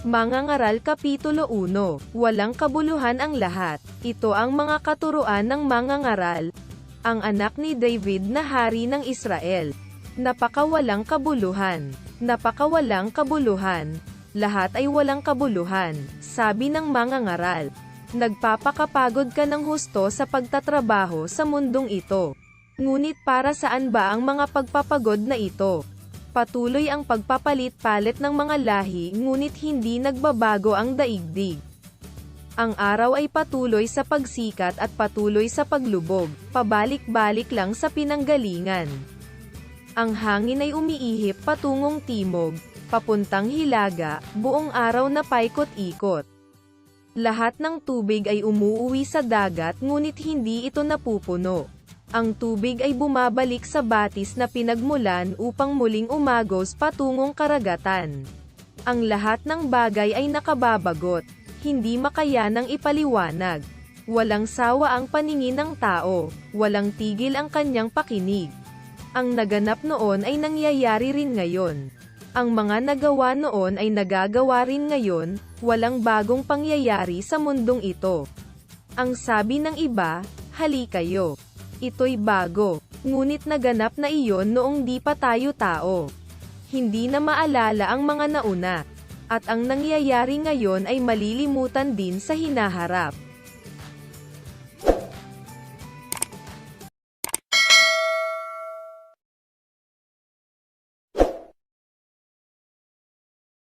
Mangangaral Kapitulo 1, Walang kabuluhan ang lahat. Ito ang mga katuruan ng mangangaral. Ang anak ni David na hari ng Israel. Napakawalang kabuluhan. Napakawalang kabuluhan. Lahat ay walang kabuluhan, sabi ng mangangaral. Nagpapakapagod ka ng husto sa pagtatrabaho sa mundong ito. Ngunit para saan ba ang mga pagpapagod na ito? Patuloy ang pagpapalit-palit ng mga lahi ngunit hindi nagbabago ang daigdig. Ang araw ay patuloy sa pagsikat at patuloy sa paglubog, pabalik-balik lang sa pinanggalingan. Ang hangin ay umiihip patungong timog, papuntang hilaga, buong araw na paikot-ikot. Lahat ng tubig ay umuuwi sa dagat ngunit hindi ito napupuno. Ang tubig ay bumabalik sa batis na pinagmulan upang muling umagos patungong karagatan. Ang lahat ng bagay ay nakababagot, hindi makayanang ipaliwanag. Walang sawa ang paningin ng tao, walang tigil ang kanyang pakinig. Ang naganap noon ay nangyayari rin ngayon. Ang mga nagawa noon ay nagagawa rin ngayon, walang bagong pangyayari sa mundong ito. Ang sabi ng iba, hali kayo ito'y bago, ngunit naganap na iyon noong di pa tayo tao. Hindi na maalala ang mga nauna, at ang nangyayari ngayon ay malilimutan din sa hinaharap.